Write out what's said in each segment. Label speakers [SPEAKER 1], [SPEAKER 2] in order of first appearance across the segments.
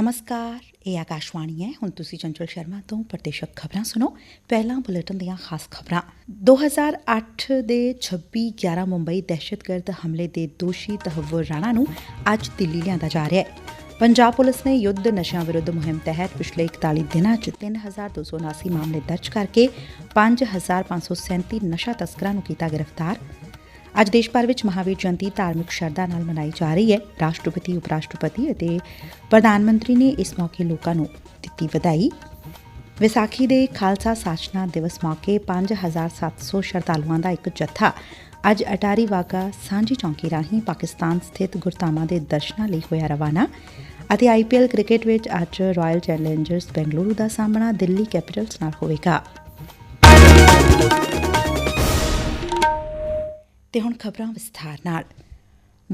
[SPEAKER 1] ਨਮਸਕਾਰ ਇਹ ਆਕਾਸ਼ਵਾਣੀ ਹੈ ਹੁਣ ਤੁਸੀਂ ਚੰਚਲ ਸ਼ਰਮਾ ਤੋਂ ਪ੍ਰਦੇਸ਼ਕ ਖਬਰਾਂ ਸੁਣੋ ਪਹਿਲਾਂ ਬੁਲੇਟਿਨ ਦੀਆਂ ਖਾਸ ਖਬਰਾਂ 2008 ਦੇ 26 11 ਮੁੰਬਈ ਦਹਿਸ਼ਤਗਰਦ ਹਮਲੇ ਦੇ ਦੋਸ਼ੀ ਤਹਵਰ ਰਾਣਾ ਨੂੰ ਅੱਜ ਦਿੱਲੀ ਲਿਆਂਦਾ ਜਾ ਰਿਹਾ ਹੈ ਪੰਜਾਬ ਪੁਲਿਸ ਨੇ ਯੁੱਧ ਨਸ਼ਿਆਂ ਵਿਰੁੱਧ ਮੁਹਿੰਮ ਤਹਿਤ ਪਿਛਲੇ 41 ਦਿਨਾਂ 'ਚ 3279 ਮਾਮਲੇ ਦਰਜ ਕਰਕੇ 5537 ਨਸ਼ਾ ਤਸਕਰਾਂ ਨੂੰ ਕੀਤਾ ਗ੍ਰਿਫਤਾਰ ਅੱਜ ਦੇਸ਼ ਭਰ ਵਿੱਚ ਮਹਾਵੀਰ ਜਯੰਤੀ ਧਾਰਮਿਕ ਸ਼ਰਧਾ ਨਾਲ ਮਨਾਈ ਜਾ ਰਹੀ ਹੈ ਰਾਸ਼ਟਰਪਤੀ ਉਪ ਰਾਸ਼ਟਰਪਤੀ ਅਤੇ ਪ੍ਰਧਾਨ ਮੰਤਰੀ ਨੇ ਇਸ ਮੌਕੇ ਲੋਕਾਂ ਨੂੰ ਦਿੱਤੀ ਵਧਾਈ ਵਿਸਾਖੀ ਦੇ ਖਾਲਸਾ ਸਾਚਨਾ ਦਿਵਸ ਮੌਕੇ 5700 ਸ਼ਰਧਾਲੂਆਂ ਦਾ ਇੱਕ ਜਥਾ ਅੱਜ ਅਟਾਰੀ ਵਾਗਾ ਸਾਂਝੀ ਚੌਂਕੀ ਰਾਹੀਂ ਪਾਕਿਸਤਾਨ ਸਥਿਤ ਗੁਰਤਾਮਾ ਦੇ ਦਰਸ਼ਨਾਂ ਲਈ ਹੋਇਆ ਰਵਾਨਾ ਅਤੇ ਆਈਪੀਐਲ ਕ੍ਰਿਕਟ ਵਿੱਚ ਅੱਜ ਰਾਇਲ ਚੈਲੰਜਰਸ ਬੈਂਗਲੁਰੂ ਦਾ ਸਾਹਮਣਾ ਦਿੱਲੀ ਕੈਪੀਟਲਸ ਨਾਲ ਹੋਵੇਗਾ ਤੇ ਹੁਣ ਖਬਰਾਂ ਵਿਸਥਾਰ ਨਾਲ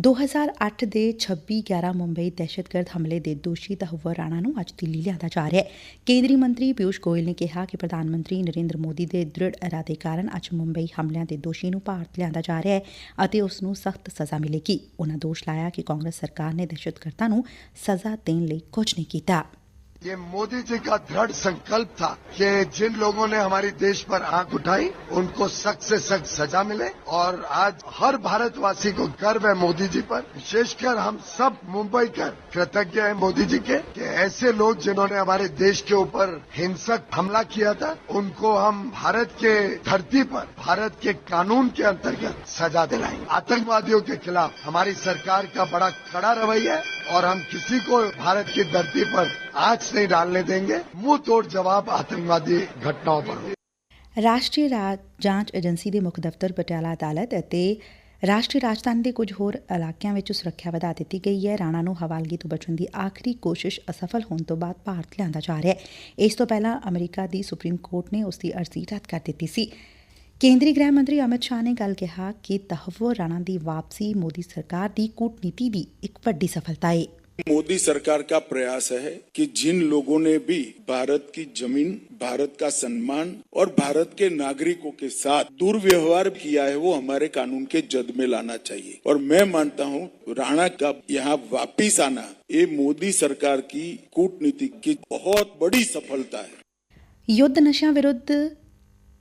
[SPEAKER 1] 2008 ਦੇ 26 11 ਮੁੰਬਈ ਦਹਿਸ਼ਤਗਰਦ ਹਮਲੇ ਦੇ ਦੋਸ਼ੀ ਤਹਵਰ ਰਾਣਾ ਨੂੰ ਅੱਜ ਦਿੱਲੀ ਲਿਆਂਦਾ ਜਾ ਰਿਹਾ ਹੈ ਕੇਂਦਰੀ ਮੰਤਰੀ ਪਿਊਸ਼ ਗੋਇਲ ਨੇ ਕਿਹਾ ਕਿ ਪ੍ਰਧਾਨ ਮੰਤਰੀ ਨਰਿੰਦਰ ਮੋਦੀ ਦੇ ਦ੍ਰਿੜ ਇਰਾਦੇ ਕਾਰਨ ਅੱਜ ਮੁੰਬਈ ਹਮਲਿਆਂ ਦੇ ਦੋਸ਼ੀ ਨੂੰ ਭਾਰਤ ਲਿਆਂਦਾ ਜਾ ਰਿਹਾ ਹੈ ਅਤੇ ਉਸ ਨੂੰ ਸਖਤ ਸਜ਼ਾ ਮਿਲੇਗੀ ਉਹਨਾਂ ਦੋਸ਼ ਲਾਇਆ ਕਿ ਕਾਂਗਰਸ ਸਰਕਾਰ ਨੇ ਦਹਿਸ਼ਤਗਰਦਾਂ ਨੂੰ ਸਜ਼ਾ ਦੇਣ ਲਈ ਕੁਝ ਨਹੀਂ ਕੀਤਾ ये मोदी जी का दृढ़ संकल्प था कि जिन लोगों ने हमारी देश पर आंख उठाई उनको सख्त से सख्त सजा मिले और आज हर भारतवासी को गर्व है मोदी जी पर विशेषकर हम सब मुंबई कर कृतज्ञ है मोदी जी के कि ऐसे लोग जिन्होंने हमारे देश के ऊपर हिंसक हमला किया था उनको हम भारत के धरती पर भारत के कानून के अंतर्गत सजा दिलाई आतंकवादियों के खिलाफ हमारी सरकार का बड़ा कड़ा रवैया है और हम किसी को भारत की धरती पर आज नहीं डालने देंगे मुंह तोड़ जवाब आतंकवादी घटनाओं पर ਰਾਸ਼ਟਰੀ ਜਾਂਚ ਏਜੰਸੀ ਦੇ ਮੁੱਖ ਦਫ਼ਤਰ ਪਟਿਆਲਾ ਅਦਾਲਤ ਅਤੇ ਰਾਸ਼ਟਰੀ ਰਾਜਧਾਨੀ ਦੇ ਕੁਝ ਹੋਰ ਇਲਾਕਿਆਂ ਵਿੱਚ ਸੁਰੱਖਿਆ ਵਧਾ ਦਿੱਤੀ ਗਈ ਹੈ ਰਾਣਾ ਨੂੰ ਹਵਾਲਗੀ ਤੋਂ ਬਚਣ ਦੀ ਆਖਰੀ ਕੋਸ਼ਿਸ਼ ਅਸਫਲ ਹੋਣ ਤੋਂ ਬਾਅਦ ਭਾਰਤ ਲਿਆਂਦਾ ਜਾ ਰਿਹਾ ਹੈ ਇਸ ਤੋਂ ਪਹਿਲਾਂ ਅਮਰੀਕਾ ਦੀ ਸੁਪਰੀਮ ਕੋਰਟ ਨੇ ਉਸ ਦੀ ਅਰਜ਼ੀ ਰੱਦ ਕਰ ਦਿੱਤੀ ਸੀ ਕੇਂਦਰੀ ਗ੍ਰਹਿ ਮੰਤਰੀ ਅਮਿਤ ਸ਼ਾਹ ਨੇ ਕੱਲ ਕਿਹਾ ਕਿ तहवो ਰਾਣਾ ਦੀ ਵਾਪਸੀ ਮੋਦੀ ਸਰਕਾਰ ਦੀ ਕੂਟਨੀਤੀ ਦੀ ਇੱਕ ਵੱਡੀ ਸਫਲਤਾ ਹੈ मोदी सरकार का प्रयास है कि जिन लोगों ने भी भारत की जमीन भारत का सम्मान और भारत के नागरिकों के साथ दुर्व्यवहार किया है वो हमारे कानून के जद में लाना चाहिए और मैं मानता हूँ राणा का यहाँ वापिस आना ये मोदी सरकार की कूटनीति की बहुत बड़ी सफलता है युद्ध नशा विरुद्ध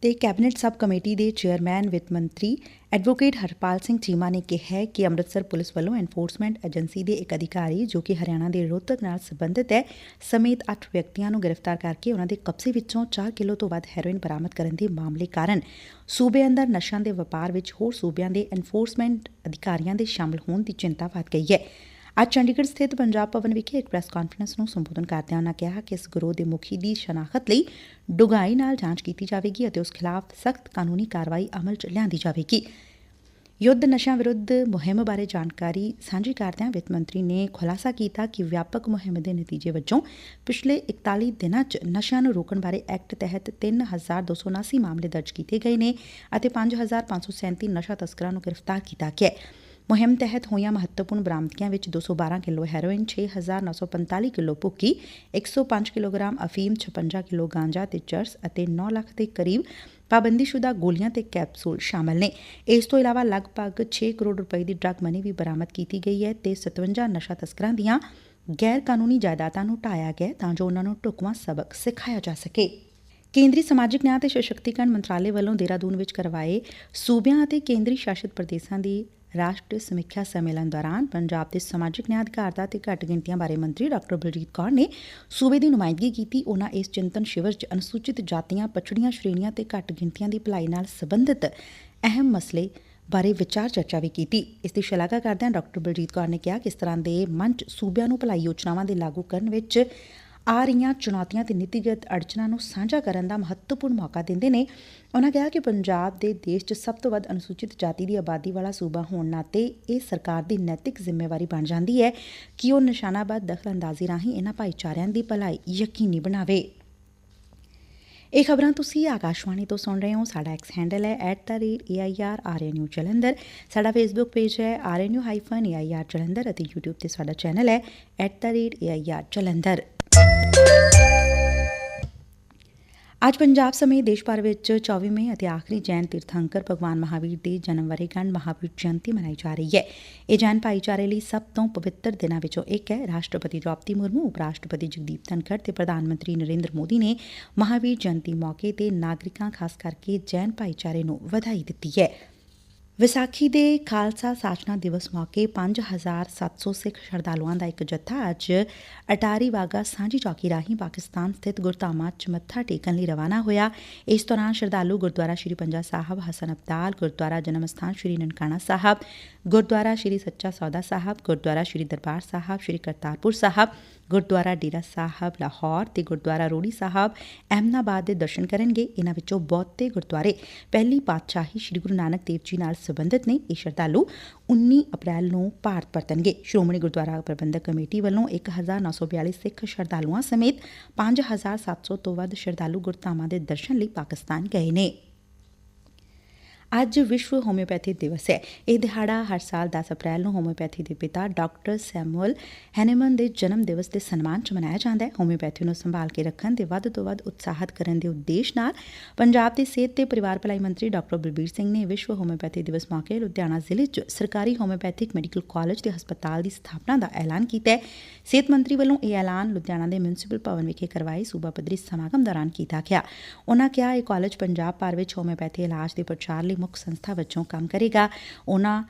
[SPEAKER 1] ਤੇ ਕੈਬਨਿਟ ਸਬ ਕਮੇਟੀ ਦੇ ਚੇਅਰਮੈਨ ਵਿੱਤ ਮੰਤਰੀ ਐਡਵੋਕੇਟ ਹਰਪਾਲ ਸਿੰਘ ਚੀਮਾ ਨੇ ਕਿਹਾ ਕਿ ਅੰਮ੍ਰਿਤਸਰ ਪੁਲਿਸ ਵੱਲੋਂ ਐਨਫੋਰਸਮੈਂਟ ਏਜੰਸੀ ਦੇ ਇੱਕ ਅਧਿਕਾਰੀ ਜੋ ਕਿ ਹਰਿਆਣਾ ਦੇ ਰੋਹਤਕ ਨਾਲ ਸੰਬੰਧਿਤ ਹੈ ਸਮੇਤ 8 ਵਿਅਕਤੀਆਂ ਨੂੰ ਗ੍ਰਿਫਤਾਰ ਕਰਕੇ ਉਹਨਾਂ ਦੇ ਕਬਜ਼ੇ ਵਿੱਚੋਂ 4 ਕਿਲੋ ਤੋਂ ਵੱਧ ਹੈਰੋਇਨ ਬਰਾਮਦ ਕਰਨ ਦੇ ਮਾਮਲੇ ਕਾਰਨ ਸੂਬੇ ਅੰਦਰ ਨਸ਼ਿਆਂ ਦੇ ਵਪਾਰ ਵਿੱਚ ਹੋਰ ਸੂਬਿਆਂ ਦੇ ਐਨਫੋਰਸਮੈਂਟ ਅਧਿਕਾਰੀਆਂ ਦੇ ਸ਼ਾਮਲ ਹੋਣ ਦੀ ਚਿੰਤਾ ਵੱਧ ਗਈ ਹੈ ਅੱਜ ਚੰਡੀਗੜ੍ਹ ਸਥਿਤ ਪੰਜਾਬ ਭਵਨ ਵਿਖੇ ਇੱਕ ਪ੍ਰੈਸ ਕਾਨਫਰੰਸ ਨੂੰ ਸੰਬੋਧਨ ਕਰਦਿਆਂ ਉਹਨਾਂ ਕਿਹਾ ਕਿ ਇਸ ਗਰੋਹ ਦੇ ਮੁਖੀ ਦੀ ਸ਼ਨਾਖਤ ਲਈ ਡੁਗਾਈ ਨਾਲ ਜਾਂਚ ਕੀਤੀ ਜਾਵੇਗੀ ਅਤੇ ਉਸ ਖਿਲਾਫ ਸਖਤ ਕਾਨੂੰਨੀ ਕਾਰਵਾਈ ਅਮਲ 'ਚ ਲਿਆਂਦੀ ਜਾਵੇਗੀ। ਯੁੱਧ ਨਸ਼ਿਆਂ ਵਿਰੁੱਧ ਮੁਹਿੰਮ ਬਾਰੇ ਜਾਣਕਾਰੀ ਸਾਂਝੀ ਕਰਦਿਆਂ ਵਿੱਤ ਮੰਤਰੀ ਨੇ ਖੁਲਾਸਾ ਕੀਤਾ ਕਿ ਵਿਆਪਕ ਮੁਹਿੰਮ ਦੇ ਨਤੀਜੇ ਵਜੋਂ ਪਿਛਲੇ 41 ਦਿਨਾਂ 'ਚ ਨਸ਼ਿਆਂ ਨੂੰ ਰੋਕਣ ਬਾਰੇ ਐਕਟ ਤਹਿਤ 3279 ਮਾਮਲੇ ਦਰਜ ਕੀਤੇ ਗਏ ਨੇ ਅਤੇ 5537 ਨਸ਼ਾ ਤਸਕਰਾਂ ਨੂੰ ਗ੍ਰਿਫਤਾਰ ਕੀਤਾ ਗਿਆ ਹੈ। ਮੁਹਿੰਮ ਤਹਿਤ ਹੋਈਆਂ ਮਹੱਤਵਪੂਰਨ ਬਰਾਮਦਗੀਆਂ ਵਿੱਚ 212 ਕਿਲੋ ਹੈਰੋਇਨ 6945 ਕਿਲੋ ਭੁੱਕੀ 105 ਕਿਲੋਗ੍ਰਾਮ ਅਫੀਮ 56 ਕਿਲੋ ਗਾਂਜਾ ਤੇ ਚਰਸ ਅਤੇ 9 ਲੱਖ ਦੇ ਕਰੀਬ ਪਾਬੰਦੀशुदा ਗੋਲੀਆਂ ਤੇ ਕੈਪਸੂਲ ਸ਼ਾਮਲ ਨੇ ਇਸ ਤੋਂ ਇਲਾਵਾ ਲਗਭਗ 6 ਕਰੋੜ ਰੁਪਏ ਦੀ ਡਰੱਗ ਮਨੀ ਵੀ ਬਰਾਮਦ ਕੀਤੀ ਗਈ ਹੈ ਤੇ 57 ਨਸ਼ਾ ਤਸਕਰਾਂ ਦੀਆਂ ਗੈਰ ਕਾਨੂੰਨੀ ਜਾਇਦਾਦਾਂ ਨੂੰ ਢਾਇਆ ਗਿਆ ਤਾਂ ਜੋ ਉਹਨਾਂ ਨੂੰ ਟੁਕਵਾ ਸਬਕ ਸਿਖਾਇਆ ਜਾ ਸਕੇ ਕੇਂਦਰੀ ਸਮਾਜਿਕ ਨਿਆਂ ਤੇ ਸਸ਼ਕਤੀਕਰਨ ਮੰਤਰਾਲੇ ਵੱਲੋਂ ਦੇਰਾਦੂਨ ਵਿੱਚ ਕਰਵਾਏ ਸੂਬਿਆਂ ਅਤੇ ਕੇਂਦਰੀ ਸ਼ਾਸਿਤ ਪ੍ਰਦੇਸ਼ਾਂ ਦੀ ਰਾਸ਼ਟਰੀ ਸਮੀਖਿਆ ਸੰਮੇਲਨ ਦੌਰਾਨ ਪੰਜਾਬ ਦੇ ਸਮਾਜਿਕ ਨਿਆਂ ਅਧਿਕਾਰਤਾ ਤੇ ਘੱਟ ਗਿਣਤੀਆਂ ਬਾਰੇ ਮੰਤਰੀ ਡਾਕਟਰ ਬਲਜੀਤ ਕੌਰ ਨੇ ਸੂਬੇ ਦੀ ਨੁਮਾਇੰਦਗੀ ਕੀਤੀ ਉਹਨਾਂ ਇਸ ਚਿੰਤਨ ਸ਼ਿਵਰ 'ਚ ਅਨੁਸੂਚਿਤ ਜਾਤੀਆਂ ਪਛੜੀਆਂ ਸ਼੍ਰੇਣੀਆਂ ਤੇ ਘੱਟ ਗਿਣਤੀਆਂ ਦੀ ਭਲਾਈ ਨਾਲ ਸੰਬੰਧਿਤ ਅਹਿਮ ਮਸਲੇ ਬਾਰੇ ਵਿਚਾਰ ਚਰਚਾ ਵੀ ਕੀਤੀ ਇਸ ਦੀ ਸ਼ਲਾਘਾ ਕਰਦਿਆਂ ਡਾਕਟਰ ਬਲਜੀਤ ਕੌਰ ਨੇ ਕਿਹਾ ਕਿ ਇਸ ਤਰ੍ਹਾਂ ਦੇ ਮੰਚ ਸੂਬਿਆਂ ਨੂੰ ਭਲਾਈ ਯੋਜਨਾਵਾਂ ਦੇ ਲਾਗੂ ਕਰਨ ਵਿੱਚ ਆ ਰਹੀਆਂ ਚੁਣੌਤੀਆਂ ਤੇ ਨੀਤੀਗਤ ਅੜਚਨਾਂ ਨੂੰ ਸਾਂਝਾ ਕਰਨ ਦਾ ਮਹੱਤਵਪੂਰਨ ਮੌਕਾ ਦਿੰਦੇ ਨੇ ਉਹਨਾਂ ਕਿਹਾ ਕਿ ਪੰਜਾਬ ਦੇ ਦੇਸ਼ 'ਚ ਸਭ ਤੋਂ ਵੱਧ ਅਨੁਸੂਚਿਤ ਜਾਤੀ ਦੀ ਆਬਾਦੀ ਵਾਲਾ ਸੂਬਾ ਹੋਣ ਨਾਤੇ ਇਹ ਸਰਕਾਰ ਦੀ ਨੈਤਿਕ ਜ਼ਿੰਮੇਵਾਰੀ ਬਣ ਜਾਂਦੀ ਹੈ ਕਿ ਉਹ ਨਿਸ਼ਾਨਾਬਾਦ ਦਖਲਅੰਦਾਜ਼ੀ ਰਾਹੀਂ ਇਹਨਾਂ ਭਾਈਚਾਰਿਆਂ ਦੀ ਭਲਾਈ ਯਕੀਨੀ ਬਣਾਵੇ ਇਹ ਖਬਰਾਂ ਤੁਸੀਂ ਆਕਾਸ਼ਵਾਣੀ ਤੋਂ ਸੁਣ ਰਹੇ ਹੋ ਸਾਡਾ ਐਕਸ ਹੈਂਡਲ ਹੈ @airarnu ਸਾਡਾ ਫੇਸਬੁੱਕ ਪੇਜ ਹੈ airnew-airjalandhar ਅਤੇ YouTube ਤੇ ਸਾਡਾ ਚੈਨਲ ਹੈ @airjalandhar ਅੱਜ ਪੰਜਾਬ ਸਮੇਤ ਦੇਸ਼ ਭਰ ਵਿੱਚ 24ਵੇਂ ਅਤੇ ਆਖਰੀ ਜੈਨ ਤੀਰਥੰਕਰ ਭਗਵਾਨ ਮਹਾਵੀਰ ਦੀ ਜਨਮ ਵਰੇਗੰਢ ਮਹਾਵੀਰ ਜਯੰਤੀ ਮਨਾਈ ਜਾ ਰਹੀ ਹੈ ਇਹ ਜੈਨ ਭਾਈਚਾਰੇ ਲਈ ਸਭ ਤੋਂ ਪਵਿੱਤਰ ਦਿਨਾਂ ਵਿੱਚੋਂ ਇੱਕ ਹੈ ਰਾਸ਼ਟਰਪਤੀ ਦ੍ਰੋਪਦੀ ਮੁਰਮੂ ਉਪ ਰਾਸ਼ਟਰਪਤੀ ਜਗਦੀਪ ਧਨਖੜ ਤੇ ਪ੍ਰਧਾਨ ਮੰਤਰੀ ਨਰਿੰਦਰ ਮੋਦੀ ਨੇ ਮਹਾਵੀਰ ਜਯੰਤੀ ਮੌਕੇ ਤੇ ਨਾਗਰਿਕਾਂ ਖਾਸ ਕਰਕੇ ਜੈਨ ਭਾਈਚਾਰੇ ਨੂੰ ਵਧਾਈ ਦਿੱਤੀ ਹੈ ਵਿਸਾਖੀ ਦੇ ਖਾਲਸਾ ਸਾਜਨਾ ਦਿਵਸ ਮੌਕੇ 5700 ਸਿੱਖ ਸ਼ਰਧਾਲੂਆਂ ਦਾ ਇੱਕ ਜੱਥਾ ਅੱਜ ਅਟਾਰੀ ਵਾਗਾ ਸਾਂਝੀ ਚੌਕੀ ਰਾਹੀਂ ਪਾਕਿਸਤਾਨ ਸਥਿਤ ਗੁਰਤਾਮਾ 'ਚ ਮੱਥਾ ਟੇਕਣ ਲਈ ਰਵਾਨਾ ਹੋਇਆ ਇਸ ਦੌਰਾਨ ਸ਼ਰਧਾਲੂ ਗੁਰਦੁਆਰਾ ਸ਼੍ਰੀ ਪੰਜਾ ਸਾਹਿਬ ਹਸਨ ਅਬਦਾਲ ਗੁਰਦੁਆਰਾ ਜਨਮ ਸਥਾਨ ਸ਼੍ਰੀ ਨਨਕਾਣਾ ਸਾਹਿਬ ਗੁਰਦੁਆਰਾ ਸ਼੍ਰੀ ਸੱਚਾ ਸੌਦਾ ਸਾਹਿਬ ਗੁਰਦੁਆਰਾ ਸ਼੍ਰੀ ਦਰਬਾਰ ਸਾਹਿਬ ਸ਼੍ਰੀ ਕਰਤਾਰਪੁਰ ਸਾਹਿਬ ਗੁਰਦੁਆਰਾ ਡੇਰਾ ਸਾਹਿਬ ਲਾਹੌਰ ਤੇ ਗੁਰਦੁਆਰਾ ਰੋੜੀ ਸਾਹਿਬ ਅਹਿਮਦਾਬਾਦ ਦੇ ਦਰਸ਼ਨ ਕਰਨਗੇ ਇਹਨਾਂ ਵਿੱਚੋਂ ਬਹੁਤੇ ਗੁਰਦੁਆਰੇ ਪਹਿਲੀ ਪਾਤਸ਼ਾਹੀ ਸ੍ਰੀ ਗੁਰੂ ਨਾਨਕ ਦੇਵ ਜੀ ਨਾਲ ਸਬੰਧਤ ਨੇ ਇਹ ਸ਼ਰਧਾਲੂ 19 ਅਪ੍ਰੈਲ ਨੂੰ ਭਾਰਤ ਪਰਤਣਗੇ ਸ਼੍ਰੋਮਣੀ ਗੁਰਦੁਆਰਾ ਪ੍ਰਬੰਧਕ ਕਮੇਟੀ ਵੱਲੋਂ 1942 ਸਿੱਖ ਸ਼ਰਧਾਲੂਆਂ ਸਮੇਤ 5700 ਤੋਂ ਵੱਧ ਸ਼ਰਧਾਲੂ ਗੁਰਧਾਮਾਂ ਦੇ ਦਰਸ਼ਨ ਲਈ ਪਾਕਿਸਤਾਨ ਗਏ ਨੇ ਅੱਜ ਵਿਸ਼ਵ ਹੋਮਿਓਪੈਥੀ ਦਿਵਸ ਹੈ ਇਹ ਦਿਹਾੜਾ ਹਰ ਸਾਲ 10 ਅਪ੍ਰੈਲ ਨੂੰ ਹੋਮਿਓਪੈਥੀ ਦੇ ਪਿਤਾ ਡਾਕਟਰ ਸੈਮੂਅਲ ਹੈਨੇਮਨ ਦੇ ਜਨਮ ਦਿਵਸ ਦੇ ਸਨਮਾਨ 'ਚ ਮਨਾਇਆ ਜਾਂਦਾ ਹੈ ਹੋਮਿਓਪੈਥੀ ਨੂੰ ਸੰਭਾਲ ਕੇ ਰੱਖਣ ਤੇ ਵੱਧ ਤੋਂ ਵੱਧ ਉਤਸ਼ਾਹਤ ਕਰਨ ਦੇ ਉਦੇਸ਼ ਨਾਲ ਪੰਜਾਬ ਦੇ ਸਿਹਤ ਤੇ ਪਰਿਵਾਰ ਭਲਾਈ ਮੰਤਰੀ ਡਾਕਟਰ ਬਲਬੀਰ ਸਿੰਘ ਨੇ ਵਿਸ਼ਵ ਹੋਮਿਓਪੈਥੀ ਦਿਵਸ ਮੌਕੇ ਲੁਧਿਆਣਾ ਜ਼ਿਲ੍ਹੇ 'ਚ ਸਰਕਾਰੀ ਹੋਮਿਓਪੈਥਿਕ ਮੈਡੀਕਲ ਕਾਲਜ ਤੇ ਹਸਪਤਾਲ ਦੀ ਸਥਾਪਨਾ ਦਾ ਐਲਾਨ ਕੀਤਾ ਹੈ ਸਿਹਤ ਮੰਤਰੀ ਵੱਲੋਂ ਇਹ ਐਲਾਨ ਲੁਧਿਆਣਾ ਦੇ ਮਿਊਨਿਸਪਲ ਭਵਨ ਵਿਖੇ ਕਰਵਾਏ ਸੂਬਾ ਪੱਧਰੀ ਸਮਾਗਮ ਦੌਰਾਨ ਕੀਤਾ ਗਿਆ ਉਹਨਾਂ ਕਿਹਾ ਇਹ ਕਾਲਜ ਪੰਜਾਬ ਭਰ ਵਿੱਚ ਹੋਮਿਓਪੈਥੀ ਇਲਾਜ ਦੇ ਪ੍ਰਚਾਰ ਮੁੱਖ ਸੰਸਥਾ ਵਜੋਂ ਕੰਮ ਕਰੇਗਾ ਉਹਨਾਂ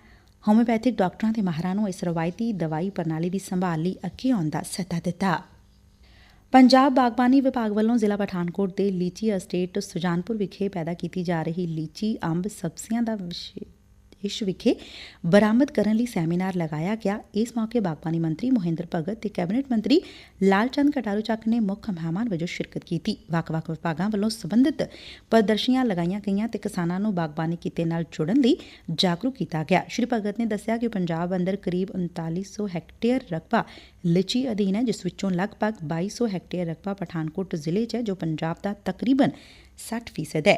[SPEAKER 1] ਹੋਮਿਓਪੈਥਿਕ ਡਾਕਟਰਾਂ ਤੇ ਮਾਹਿਰਾਂ ਨੂੰ ਇਸ ਰਵਾਇਤੀ ਦਵਾਈ ਪ੍ਰਣਾਲੀ ਦੀ ਸੰਭਾਲ ਲਈ ਅੱਗੇ ਆਉਣ ਦਾ ਸੱਦਾ ਦਿੱਤਾ ਪੰਜਾਬ ਬਾਗਬਾਨੀ ਵਿਭਾਗ ਵੱਲੋਂ ਜ਼ਿਲ੍ਹਾ ਪਠਾਨਕੋਟ ਦੇ ਲੀਚੀ ਅਸਟੇਟ ਸੁਜਾਨਪੁਰ ਵਿਖੇ ਪੈਦਾ ਕੀਤੀ ਜਾ ਰਹੀ ਲੀਚੀ ਅੰਬ ਸਬਜ਼ੀਆਂ ਦਾ ਵਿਸ਼ੇ ਰਿਹਾਇਸ਼ ਵਿਖੇ ਬਰਾਮਦ ਕਰਨ ਲਈ ਸੈਮੀਨਾਰ ਲਗਾਇਆ ਗਿਆ ਇਸ ਮੌਕੇ ਬਾਗਬਾਨੀ ਮੰਤਰੀ ਮੋਹਿੰਦਰ ਭਗਤ ਤੇ ਕੈਬਨਿਟ ਮੰਤਰੀ ਲਾਲਚੰਦ ਕਟਾਰੂ ਚੱਕ ਨੇ ਮੁੱਖ ਮਹਿਮਾਨ ਵਜੋਂ ਸ਼ਿਰਕਤ ਕੀਤੀ ਵੱਖ-ਵੱਖ ਵਿਭਾਗਾਂ ਵੱਲੋਂ ਸੰਬੰਧਿਤ ਪ੍ਰਦਰਸ਼ਨੀਆਂ ਲਗਾਈਆਂ ਗਈਆਂ ਤੇ ਕਿਸਾਨਾਂ ਨੂੰ ਬਾਗਬਾਨੀ ਕਿੱਤੇ ਨਾਲ ਜੁੜਨ ਲਈ ਜਾਗਰੂਕ ਕੀਤਾ ਗਿਆ ਸ਼੍ਰੀ ਭਗਤ ਨੇ ਦੱਸਿਆ ਕਿ ਪੰਜਾਬ ਅੰਦਰ ਕਰੀਬ 3900 ਹੈਕਟੇਅਰ ਰਕਬਾ ਲਿਚੀ ਅਧੀਨ ਹੈ ਜਿਸ ਵਿੱਚੋਂ ਲਗਭਗ 2200 ਹੈਕਟੇਅਰ ਰਕਬਾ ਪਠਾਨਕੋਟ ਜ਼ਿਲ੍ਹੇ 'ਚ ਹੈ ਜੋ ਪੰਜਾਬ ਦਾ ਤਕਰੀਬਨ 60% ਹੈ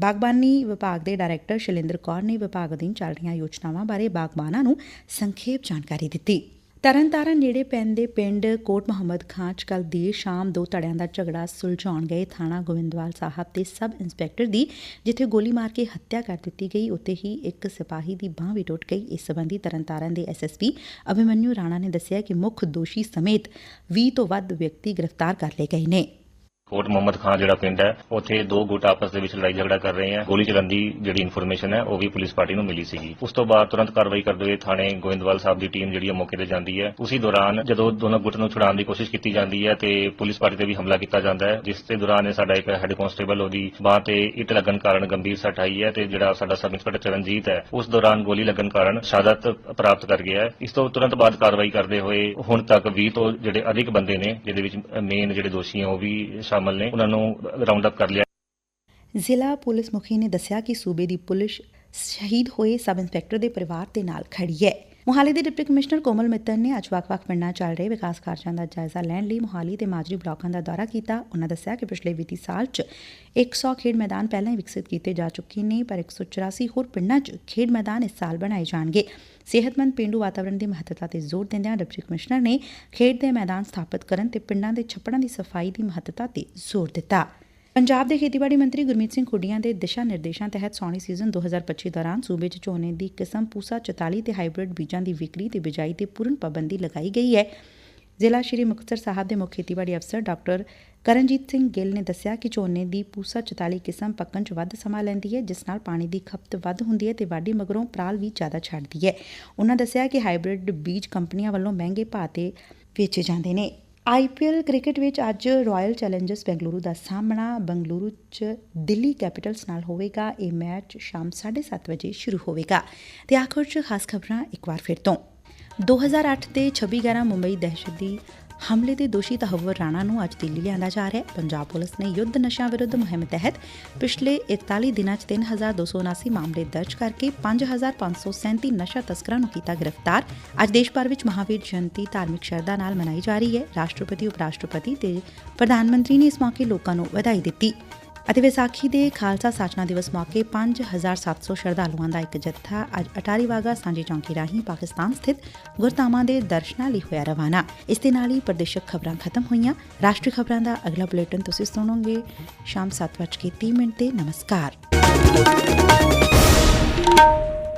[SPEAKER 1] ਬਾਗਬਾਨੀ ਵਿਭਾਗ ਦੇ ਡਾਇਰੈਕਟਰ ਸ਼ਲਿੰਦਰ ਕੌਰ ਨੇ ਵਿਭਾਗ ਦੀਆਂ ਚੱਲ ਰਹੀਆਂ ਯੋਜਨਾਵਾਂ ਬਾਰੇ ਬਾਗਬਾਨਾਂ ਨੂੰ ਸੰਖੇਪ ਜਾਣਕਾਰੀ ਦਿੱਤੀ। ਤਰਨਤਾਰਨ ਨੇੜੇ ਪੈਂਦੇ ਪਿੰਡ ਕੋਟ ਮੁਹੰਮਦ ਖਾਨ ਚ ਕੱਲ ਦੇਰ ਸ਼ਾਮ ਦੋ ਤੜਿਆਂ ਦਾ ਝਗੜਾ ਸੁਲਝਾਉਣ ਗਏ ਥਾਣਾ ਗੋਵਿੰਦਵਾਲ ਸਾਹਿਬ ਦੇ ਸਬ ਇੰਸਪੈਕਟਰ ਦੀ ਜਿੱਥੇ ਗੋਲੀ ਮਾਰ ਕੇ ਹੱਤਿਆ ਕਰ ਦਿੱਤੀ ਗਈ ਉੱਥੇ ਹੀ ਇੱਕ ਸਿਪਾਹੀ ਦੀ ਬਾਹ ਵੀ ਟੁੱਟ ਗਈ ਇਸ ਸਬੰਧੀ ਤਰਨਤਾਰਨ ਦੇ ਐਸਐਸਪੀ ਅਭਿਮਨਿਊ ਰਾਣਾ ਨੇ ਦੱਸਿਆ ਕਿ ਮੁੱਖ ਦੋਸ਼ੀ ਸਮੇਤ 20 ਤੋਂ ਵੱਧ ਵਿਅਕਤੀ ਗ੍ਰਿਫਤਾਰ ਕਰ ਲਏ ਗਏ ਨੇ ਕੋਟ ਮੁਹੰਮਦ ਖਾਨ ਜਿਹੜਾ ਪਿੰਡ ਹੈ ਉੱਥੇ ਦੋ ਗੁੱਟ ਆਪਸ ਦੇ ਵਿੱਚ ਲੜਾਈ ਝਗੜਾ ਕਰ ਰਹੇ ਹਨ ਗੋਲੀ ਚੱਲਣ ਦੀ ਜਿਹੜੀ ਇਨਫੋਰਮੇਸ਼ਨ ਹੈ ਉਹ ਵੀ ਪੁਲਿਸ ਪਾਰਟੀ ਨੂੰ ਮਿਲੀ ਸੀਗੀ ਉਸ ਤੋਂ ਬਾਅਦ ਤੁਰੰਤ ਕਾਰਵਾਈ ਕਰਦੇ ਹੋਏ ਥਾਣੇ ਗੋਇੰਦਵਾਲ ਸਾਹਿਬ ਦੀ ਟੀਮ ਜਿਹੜੀ ਹੈ ਮੌਕੇ ਤੇ ਜਾਂਦੀ ਹੈ ਉਸੇ ਦੌਰਾਨ ਜਦੋਂ ਦੋਨਾਂ ਗੁੱਟ ਨੂੰ ਛੁਡਾਉਣ ਦੀ ਕੋਸ਼ਿਸ਼ ਕੀਤੀ ਜਾਂਦੀ ਹੈ ਤੇ ਪੁਲਿਸ ਪਾਰਟੀ ਤੇ ਵੀ ਹਮਲਾ ਕੀਤਾ ਜਾਂਦਾ ਹੈ ਜਿਸ ਦੇ ਦੌਰਾਨ ਸਾਡਾ ਇੱਕ ਹੈੱਡ ਕਾਂਸਟੇਬਲ ਉਹਦੀ ਬਾਹ ਤੇ ਇੱਟ ਲੱਗਣ ਕਾਰਨ ਗੰਭੀਰ ਸੱਟ ਆਈ ਹੈ ਤੇ ਜਿਹੜਾ ਸਾਡਾ ਸਬ ਇੰਸਪੈਕਟਰ ਚਰਨਜੀਤ ਹੈ ਉਸ ਦੌਰਾਨ ਗੋਲੀ ਲੱਗਣ ਕਾਰਨ ਸ਼ਹਾਦਤ ਪ੍ਰਾਪਤ ਕਰ ਗਿਆ ਇਸ ਤੋਂ ਤੁਰੰਤ ਬਾਅਦ ਕਾਰਵਾਈ ਕਰਦੇ ਹੋਏ ਹੁਣ ਤੱਕ 20 ਤੋਂ ਜਿਹੜੇ ਅਧਿਕ ਬੰਦੇ ਨੇ ਜਿਹਦੇ ਵਿੱਚ ਮੇਨ ਜਿਹੜੇ ਦੋਸ਼ੀ ਹੈ ਉਹ ਵੀ ਸ਼ਾਮਲ ਨੇ ਉਹਨਾਂ ਨੂੰ ਰਾਉਂਡ ਅਪ ਕਰ ਲਿਆ ਜ਼ਿਲ੍ਹਾ ਪੁਲਿਸ ਮੁਖੀ ਨੇ ਦੱਸਿਆ ਕਿ ਸੂਬੇ ਦੀ ਪੁਲਿਸ ਸ਼ਹੀਦ ਹੋਏ ਸਬ ਇੰਸਪੈਕਟਰ ਦੇ ਪਰਿਵਾਰ ਦੇ ਨਾਲ ਖੜੀ ਹੈ ਮੁਹਾਲੀ ਦੇ ਡਿਪਟੀ ਕਮਿਸ਼ਨਰ ਕੋਮਲ ਮਿੱਤਰ ਨੇ ਅੱਜ ਵੱਖ-ਵੱਖ ਪਿੰਡਾਂ ਚੱਲ ਰਹੇ ਵਿਕਾਸ ਕਾਰਜਾਂ ਦਾ ਜਾਇਜ਼ਾ ਲੈਣ ਲਈ ਮੁਹਾਲੀ ਤੇ ਮਾਜਰੀ ਬਲਾਕਾਂ ਦਾ ਦੌਰਾ ਕੀਤਾ ਉਹਨਾਂ ਦੱਸਿਆ ਕਿ ਪਿਛਲੇ ਵਿੱਤੀ ਸਾਲ 'ਚ 100 ਖੇਡ ਮੈਦਾਨ ਪਹਿਲਾਂ ਹੀ ਵਿਕਸਿਤ ਕੀਤੇ ਜਾ ਚੁੱਕੇ ਨੇ ਪਰ 184 ਹੋਰ ਪਿੰਡਾਂ 'ਚ ਖੇਡ ਮੈਦਾਨ ਇਸ ਸਾਲ ਬਣਾਏ ਜਾਣਗੇ ਸਿਹਤਮੰਦ ਪਿੰਡੂ ਵਾਤਾਵਰਣ ਦੀ ਮਹੱਤਤਾ ਤੇ ਜ਼ੋਰ ਦਿੰਦਿਆਂ ਡਿਪਟੀ ਕਮਿਸ਼ਨਰ ਨੇ ਖੇਡ ਦੇ ਮੈਦਾਨ ਸਥਾਪਿਤ ਕਰਨ ਤੇ ਪਿੰਡਾਂ ਦੇ ਛੱਪੜਾਂ ਦੀ ਸਫਾਈ ਦੀ ਮਹੱਤਤਾ ਤੇ ਜ਼ੋਰ ਦਿੱਤਾ ਪੰਜਾਬ ਦੇ ਖੇਤੀਬਾੜੀ ਮੰਤਰੀ ਗੁਰਮੀਤ ਸਿੰਘ ਖੁੱਡੀਆਂ ਦੇ ਦਿਸ਼ਾ ਨਿਰਦੇਸ਼ਾਂ ਤਹਿਤ ਸੌਣੀ ਸੀਜ਼ਨ 2025 ਦੌਰਾਨ ਸੂਬੇ 'ਚ ਝੋਨੇ ਦੀ ਕਿਸਮ ਪੂਸਾ 44 ਤੇ ਹਾਈਬ੍ਰਿਡ ਬੀਜਾਂ ਦੀ ਵਿਕਰੀ ਤੇ ਬਿਜਾਈ ਤੇ ਪੂਰਨ ਪਾਬੰਦੀ ਲਗਾਈ ਗਈ ਹੈ ਜ਼ਿਲ੍ਹਾ ਸ਼੍ਰੀ ਮੁਕਤਸਰ ਸਾਹਿਬ ਦੇ ਮੁੱਖ ਖੇਤੀਬਾੜੀ ਅਫਸਰ ਡਾਕਟਰ ਕਰਨਜੀਤ ਸਿੰਘ ਗਿੱਲ ਨੇ ਦੱਸਿਆ ਕਿ ਝੋਨੇ ਦੀ ਪੂਸਾ 44 ਕਿਸਮ ਪੱਕਣ 'ਚ ਵੱਧ ਸਮਾਂ ਲੈਂਦੀ ਹੈ ਜਿਸ ਨਾਲ ਪਾਣੀ ਦੀ ਖਪਤ ਵੱਧ ਹੁੰਦੀ ਹੈ ਤੇ ਵਾਢੀ ਮਗਰੋਂ ਪ੍ਰਾਲ ਵੀ ਜ਼ਿਆਦਾ ਛੱਡਦੀ ਹੈ ਉਹਨਾਂ ਦੱਸਿਆ ਕਿ ਹਾਈਬ੍ਰਿਡ ਬੀਜ ਕੰਪਨੀਆਂ ਵੱਲੋਂ ਮਹਿੰਗੇ ਭਾਅ ਤੇ ਵੇਚੇ ਜਾਂਦੇ ਨੇ ਆਈਪੀਐਲ ਕ੍ਰਿਕਟ ਵਿੱਚ ਅੱਜ ਰਾਇਲ ਚੈਲੰਜਰਸ ਬੈਂਗਲੁਰੂ ਦਾ ਸਾਹਮਣਾ ਬੰਗਲੁਰੂ 'ਚ ਦਿੱਲੀ ਕੈਪੀਟਲਸ ਨਾਲ ਹੋਵੇਗਾ ਇਹ ਮੈਚ ਸ਼ਾਮ 7:30 ਵਜੇ ਸ਼ੁਰੂ ਹੋਵੇਗਾ ਤੇ ਆਖਰ 'ਚ ਖਾਸ ਖਬਰਾਂ ਇੱਕ ਵਾਰ ਫਿਰ ਤੋਂ 2008 ਤੇ 26/11 ਮੁੰਬਈ ਦਹਿਸ਼ਤ ਦੀ ਹਮਲੇ ਦੇ ਦੋਸ਼ੀ ਤਹਵਰ ਰਾਣਾ ਨੂੰ ਅੱਜ ਦਿੱਲੀ ਲਿਆਂਦਾ ਜਾ ਰਿਹਾ ਹੈ ਪੰਜਾਬ ਪੁਲਿਸ ਨੇ ਯੁੱਧ ਨਸ਼ਿਆਂ ਵਿਰੁੱਧ ਮੁਹਿੰਮ ਤਹਿਤ ਪਿਛਲੇ 41 ਦਿਨਾਂ 'ਚ 3279 ਮਾਮਲੇ ਦਰਜ ਕਰਕੇ 5537 ਨਸ਼ਾ ਤਸਕਰਾਂ ਨੂੰ ਕੀਤਾ ਗ੍ਰਿਫਤਾਰ ਅੱਜ ਦੇਸ਼ ਭਰ ਵਿੱਚ ਮਹਾਵੀਰ ਜਯੰਤੀ ਧਾਰਮਿਕ ਸ਼ਰਧਾ ਨਾਲ ਮਨਾਈ ਜਾ ਰਹੀ ਹੈ ਰਾਸ਼ਟਰਪਤੀ ਉਪ ਰਾਸ਼ਟਰਪਤੀ ਤੇ ਪ੍ਰਧਾਨ ਮੰਤਰੀ ਨੇ ਇਸ ਮੌਕੇ ਲੋਕਾਂ ਨੂੰ ਵਧਾਈ ਦਿੱਤੀ ਅਤੇ ਵਿਸਾਖੀ ਦੇ ਖਾਲਸਾ ਸਾਜਨਾ ਦਿਵਸ ਮੌਕੇ 5700 ਸ਼ਰਧਾਲੂਆਂ ਦਾ ਇੱਕ ਜੱਥਾ ਅੱਜ ਅਟਾਰੀ ਵਾਗਾ ਸਾਂਝੀ ਚੌਂਕੀ ਰਾਹੀਂ ਪਾਕਿਸਤਾਨ ਸਥਿਤ ਗੁਰਦਾਮਾਂ ਦੇ ਦਰਸ਼ਨਾਂ ਲਈ ਹੋਇਆ ਰਵਾਨਾ ਇਸ ਦੇ ਨਾਲ ਹੀ ਪ੍ਰਦੇਸ਼ਕ ਖਬਰਾਂ ਖਤਮ ਹੋਈਆਂ ਰਾਸ਼ਟਰੀ ਖਬਰਾਂ ਦਾ ਅਗਲਾ ਬੁਲੇਟਿਨ ਤੁਸੀਂ ਸੁਣੋਗੇ ਸ਼ਾਮ 7:30 ਮਿੰਟ ਤੇ ਨਮਸਕਾਰ